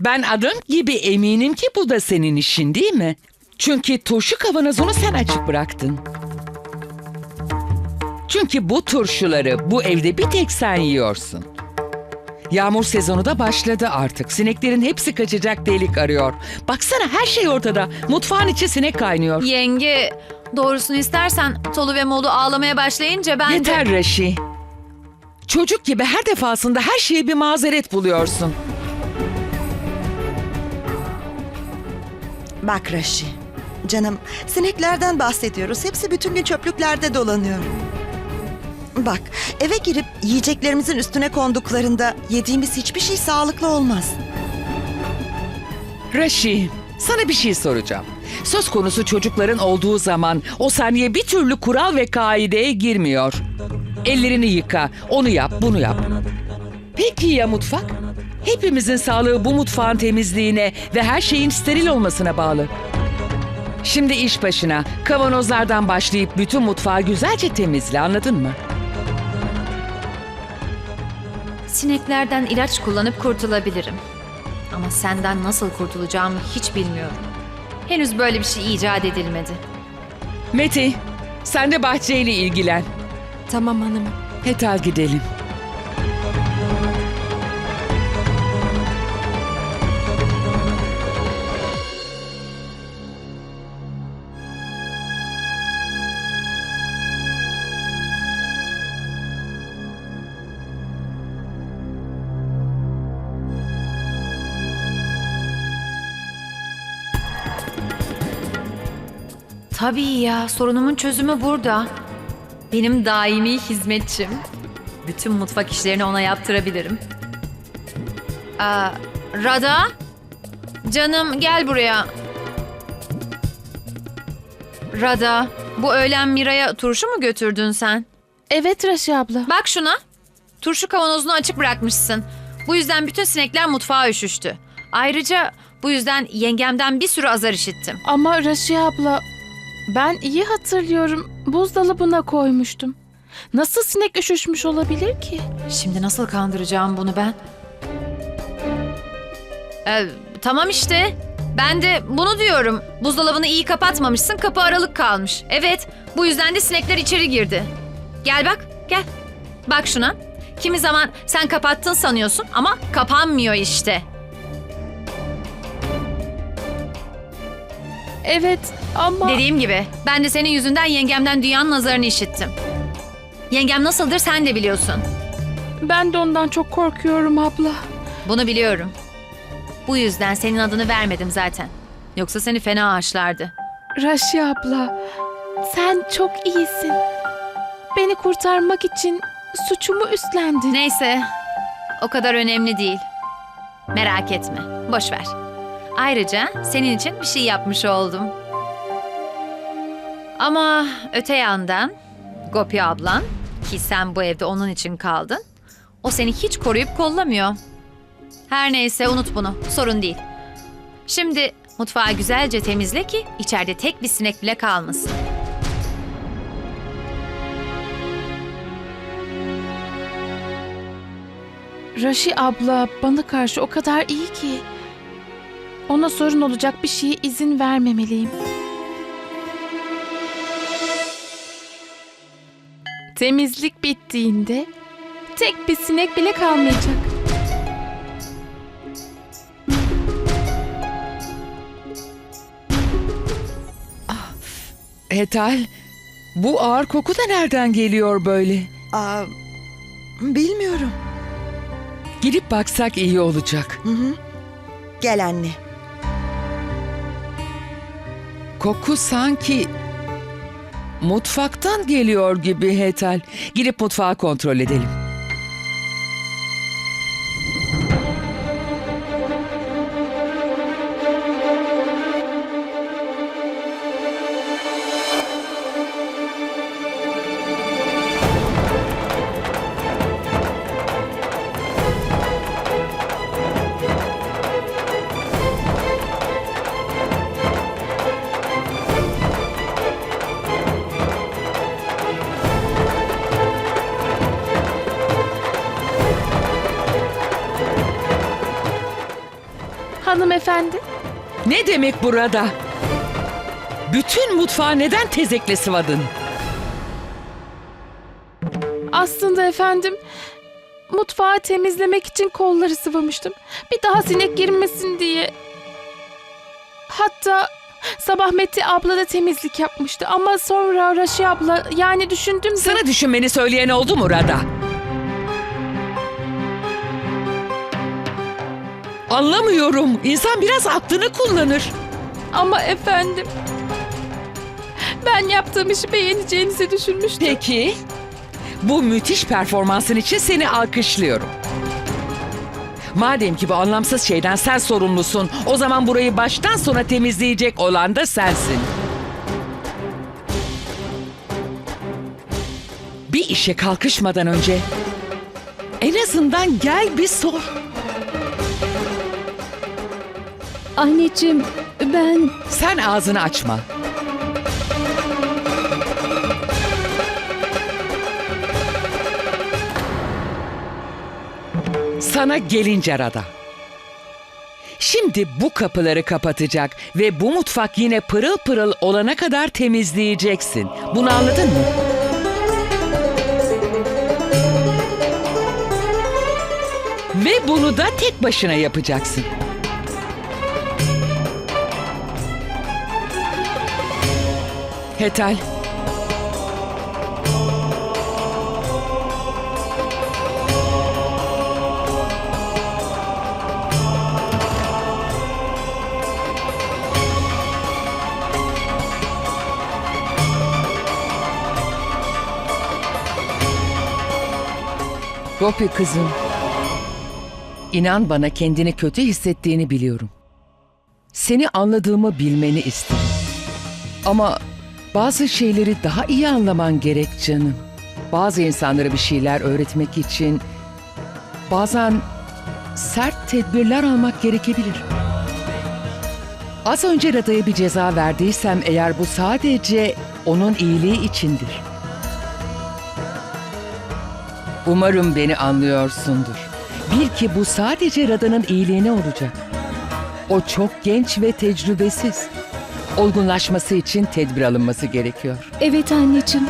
Ben adım gibi eminim ki bu da senin işin değil mi? Çünkü turşu kavanozunu sen açık bıraktın. Çünkü bu turşuları bu evde bir tek sen yiyorsun. Yağmur sezonu da başladı artık. Sineklerin hepsi kaçacak delik arıyor. Baksana her şey ortada. Mutfağın içi sinek kaynıyor. Yenge, doğrusunu istersen Tolu ve Molu ağlamaya başlayınca ben de... Yeter Reşi. Çocuk gibi her defasında her şeye bir mazeret buluyorsun. Bak Raşi. Canım sineklerden bahsediyoruz. Hepsi bütün gün çöplüklerde dolanıyor. Bak eve girip yiyeceklerimizin üstüne konduklarında yediğimiz hiçbir şey sağlıklı olmaz. Reşi, sana bir şey soracağım. Söz konusu çocukların olduğu zaman o saniye bir türlü kural ve kaideye girmiyor. Ellerini yıka, onu yap, bunu yap. Peki ya mutfak? Hepimizin sağlığı bu mutfağın temizliğine ve her şeyin steril olmasına bağlı. Şimdi iş başına. Kavanozlardan başlayıp bütün mutfağı güzelce temizle, anladın mı? Sineklerden ilaç kullanıp kurtulabilirim. Ama senden nasıl kurtulacağımı hiç bilmiyorum. Henüz böyle bir şey icat edilmedi. Meti, sen de bahçeyle ilgilen. Tamam hanımım. Hetal gidelim. Tabii ya, sorunumun çözümü burada. Benim daimi hizmetçim. Bütün mutfak işlerini ona yaptırabilirim. Aa, Rada? Canım gel buraya. Rada, bu öğlen Mira'ya turşu mu götürdün sen? Evet Raşi abla. Bak şuna. Turşu kavanozunu açık bırakmışsın. Bu yüzden bütün sinekler mutfağa üşüştü. Ayrıca bu yüzden yengemden bir sürü azar işittim. Ama Raşi abla ben iyi hatırlıyorum. Buzdolabına koymuştum. Nasıl sinek üşüşmüş olabilir ki? Şimdi nasıl kandıracağım bunu ben? Ee, tamam işte. Ben de bunu diyorum. Buzdolabını iyi kapatmamışsın, kapı aralık kalmış. Evet, bu yüzden de sinekler içeri girdi. Gel bak, gel. Bak şuna. Kimi zaman sen kapattın sanıyorsun ama kapanmıyor işte. Evet ama Dediğim gibi ben de senin yüzünden yengemden dünyanın nazarını işittim. Yengem nasıldır sen de biliyorsun. ben de ondan çok korkuyorum abla. Bunu biliyorum. Bu yüzden senin adını vermedim zaten. Yoksa seni fena ağaçlardı. Raşi abla sen çok iyisin. Beni kurtarmak için suçumu üstlendin. Neyse, o kadar önemli değil. Merak etme, boş ver. Ayrıca senin için bir şey yapmış oldum. Ama öte yandan Gopi ablan ki sen bu evde onun için kaldın. O seni hiç koruyup kollamıyor. Her neyse unut bunu. Sorun değil. Şimdi mutfağı güzelce temizle ki içeride tek bir sinek bile kalmasın. Raşi abla bana karşı o kadar iyi ki. Ona sorun olacak bir şeye izin vermemeliyim. Temizlik bittiğinde tek bir sinek bile kalmayacak. Hetal, bu ağır koku da nereden geliyor böyle? Aa, bilmiyorum. Gidip baksak iyi olacak. Hı hı. Gel anne. Koku sanki mutfaktan geliyor gibi Hetal. Gidip mutfağı kontrol edelim. Hanımefendi. Ne demek burada? Bütün mutfağı neden tezekle sıvadın? Aslında efendim mutfağı temizlemek için kolları sıvamıştım. Bir daha sinek girmesin diye. Hatta sabah Meti abla da temizlik yapmıştı ama sonra Raşi abla yani düşündüm de... Sana düşünmeni söyleyen oldu mu Rada? Anlamıyorum. İnsan biraz aklını kullanır. Ama efendim ben yaptığım işi beğeneceğinizi düşünmüştüm. Peki. Bu müthiş performansın için seni alkışlıyorum. Madem ki bu anlamsız şeyden sen sorumlusun, o zaman burayı baştan sona temizleyecek olan da sensin. Bir işe kalkışmadan önce en azından gel bir sor. Anneciğim ben Sen ağzını açma. Sana gelince Rada. Şimdi bu kapıları kapatacak ve bu mutfak yine pırıl pırıl olana kadar temizleyeceksin. Bunu anladın mı? Ve bunu da tek başına yapacaksın. Hetal. Gopi kızım. İnan bana kendini kötü hissettiğini biliyorum. Seni anladığımı bilmeni isterim. Ama bazı şeyleri daha iyi anlaman gerek canım. Bazı insanlara bir şeyler öğretmek için bazen sert tedbirler almak gerekebilir. Az önce Rada'ya bir ceza verdiysem eğer bu sadece onun iyiliği içindir. Umarım beni anlıyorsundur. Bil ki bu sadece Rada'nın iyiliğine olacak. O çok genç ve tecrübesiz. Olgunlaşması için tedbir alınması gerekiyor. evet anneciğim.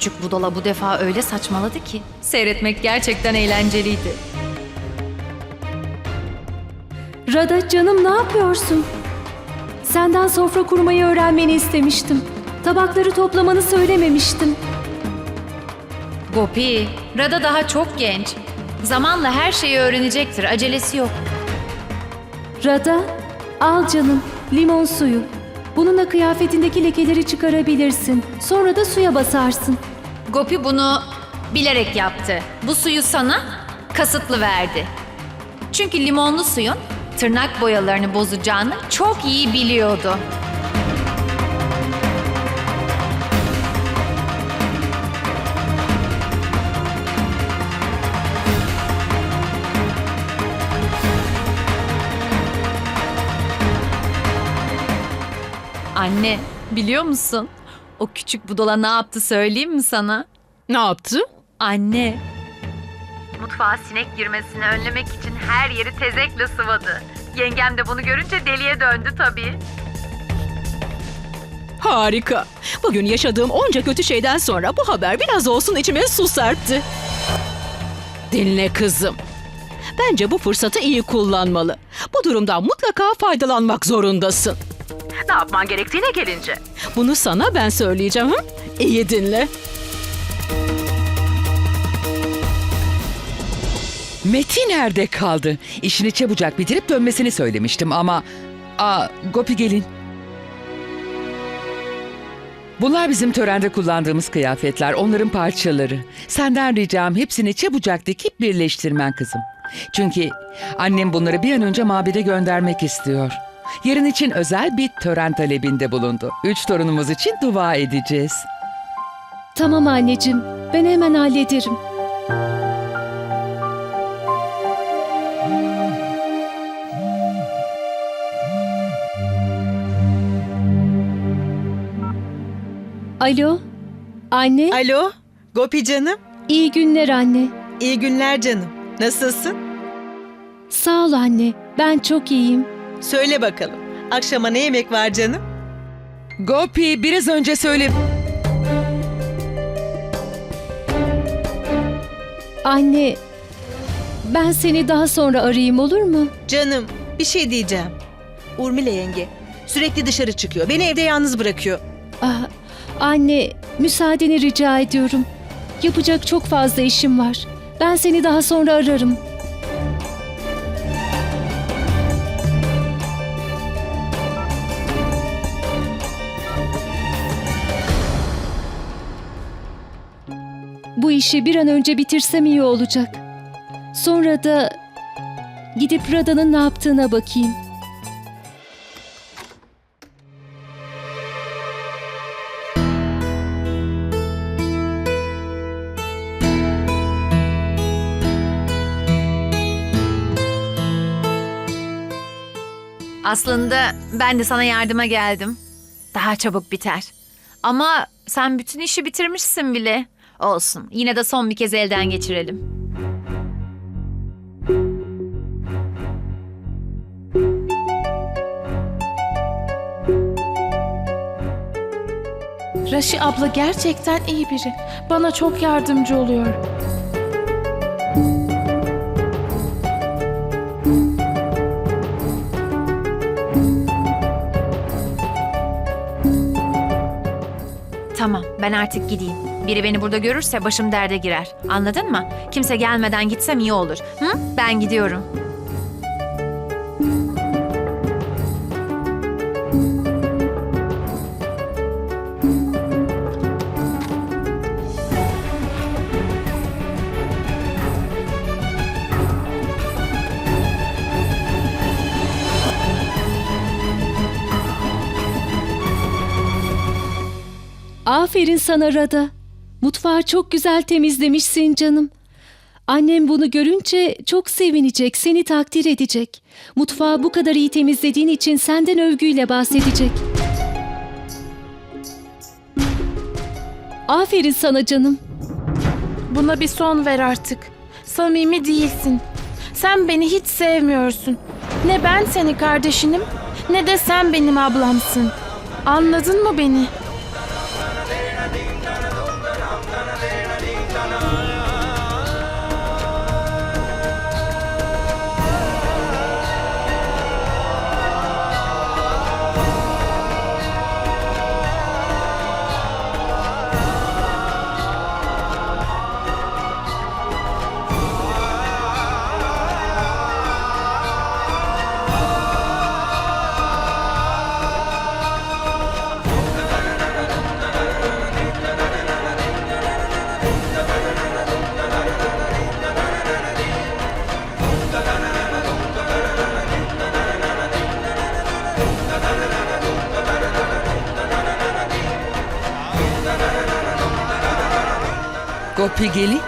Küçük budala bu defa öyle saçmaladı ki. Seyretmek gerçekten eğlenceliydi. Rada canım ne yapıyorsun? Senden sofra kurmayı öğrenmeni istemiştim. Tabakları toplamanı söylememiştim. Gopi, Rada daha çok genç. Zamanla her şeyi öğrenecektir. Acelesi yok. Rada, al canım limon suyu. Bununla kıyafetindeki lekeleri çıkarabilirsin. Sonra da suya basarsın. Gopi bunu bilerek yaptı. Bu suyu sana kasıtlı verdi. Çünkü limonlu suyun tırnak boyalarını bozacağını çok iyi biliyordu. Anne, biliyor musun? O küçük budala ne yaptı söyleyeyim mi sana? Ne yaptı? Anne. Mutfağa sinek girmesini önlemek için her yeri tezekle sıvadı. Yengem de bunu görünce deliye döndü tabii. Harika. Bugün yaşadığım onca kötü şeyden sonra bu haber biraz olsun içime su serpti. Dinle kızım. Bence bu fırsatı iyi kullanmalı. Bu durumdan mutlaka faydalanmak zorundasın. Ne yapman gerektiğine gelince. Bunu sana ben söyleyeceğim. İyi dinle. Meti nerede kaldı? İşini çabucak bitirip dönmesini söylemiştim ama... Aa, Gopi gelin. Bunlar bizim törende kullandığımız kıyafetler, onların parçaları. Senden ricam hepsini çabucak dikip birleştirmen kızım. Çünkü annem bunları bir an önce mabede göndermek istiyor. Yarın için özel bir tören talebinde bulundu. Üç torunumuz için dua edeceğiz. Tamam anneciğim, ben hemen hallederim. Alo, anne. Alo, Gopi canım. İyi günler anne. İyi günler canım. Nasılsın? Sağ ol anne. Ben çok iyiyim. Söyle bakalım. Akşama ne yemek var canım? Gopi biraz önce söyle... Anne, ben seni daha sonra arayayım olur mu? Canım, bir şey diyeceğim. Urmile yenge sürekli dışarı çıkıyor. Beni evde yalnız bırakıyor. Ah, anne, müsaadeni rica ediyorum. Yapacak çok fazla işim var. Ben seni daha sonra ararım. Bu işi bir an önce bitirsem iyi olacak. Sonra da gidip Rada'nın ne yaptığına bakayım. Aslında ben de sana yardıma geldim. Daha çabuk biter. Ama sen bütün işi bitirmişsin bile. Olsun. Yine de son bir kez elden geçirelim. Raşi abla gerçekten iyi biri. Bana çok yardımcı oluyor. Tamam, ben artık gideyim. Biri beni burada görürse başım derde girer. Anladın mı? Kimse gelmeden gitsem iyi olur. Hı? Ben gidiyorum. Aferin sana Rada. Mutfağı çok güzel temizlemişsin canım. Annem bunu görünce çok sevinecek, seni takdir edecek. Mutfağı bu kadar iyi temizlediğin için senden övgüyle bahsedecek. Aferin sana canım. Buna bir son ver artık. Samimi değilsin. Sen beni hiç sevmiyorsun. Ne ben seni kardeşinim ne de sen benim ablamsın. Anladın mı beni? Gopi gelin.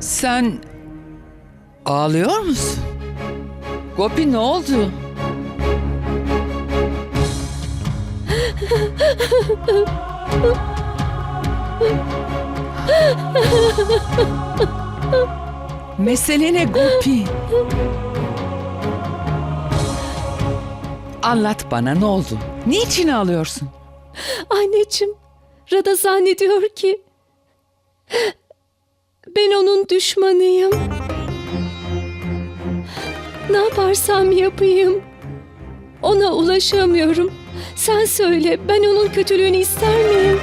Sen ağlıyor musun? Gopi ne oldu? Mesele ne Gopi? Anlat bana ne oldu? Niçin ağlıyorsun? Anneciğim, Rada zannediyor ki ben onun düşmanıyım. Ne yaparsam yapayım ona ulaşamıyorum. Sen söyle, ben onun kötülüğünü ister miyim?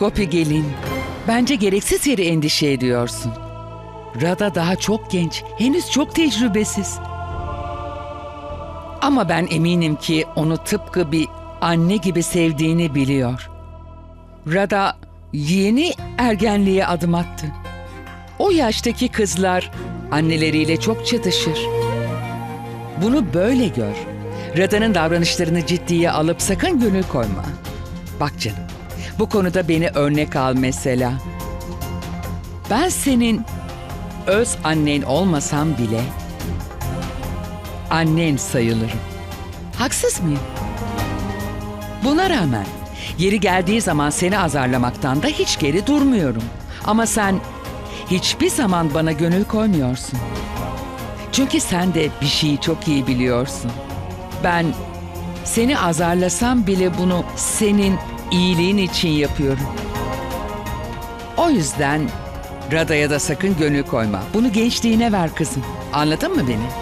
Gopi gelin. Bence gereksiz yere endişe ediyorsun. Rada daha çok genç, henüz çok tecrübesiz. Ama ben eminim ki onu tıpkı bir anne gibi sevdiğini biliyor. Rada yeni ergenliğe adım attı. O yaştaki kızlar anneleriyle çok çatışır. Bunu böyle gör. Rada'nın davranışlarını ciddiye alıp sakın gönül koyma. Bak canım, bu konuda beni örnek al mesela. Ben senin öz annen olmasam bile annen sayılırım. Haksız mıyım? Buna rağmen yeri geldiği zaman seni azarlamaktan da hiç geri durmuyorum. Ama sen hiçbir zaman bana gönül koymuyorsun. Çünkü sen de bir şeyi çok iyi biliyorsun. Ben seni azarlasam bile bunu senin iyiliğin için yapıyorum. O yüzden Rada'ya da sakın gönül koyma. Bunu gençliğine ver kızım. Anladın mı beni?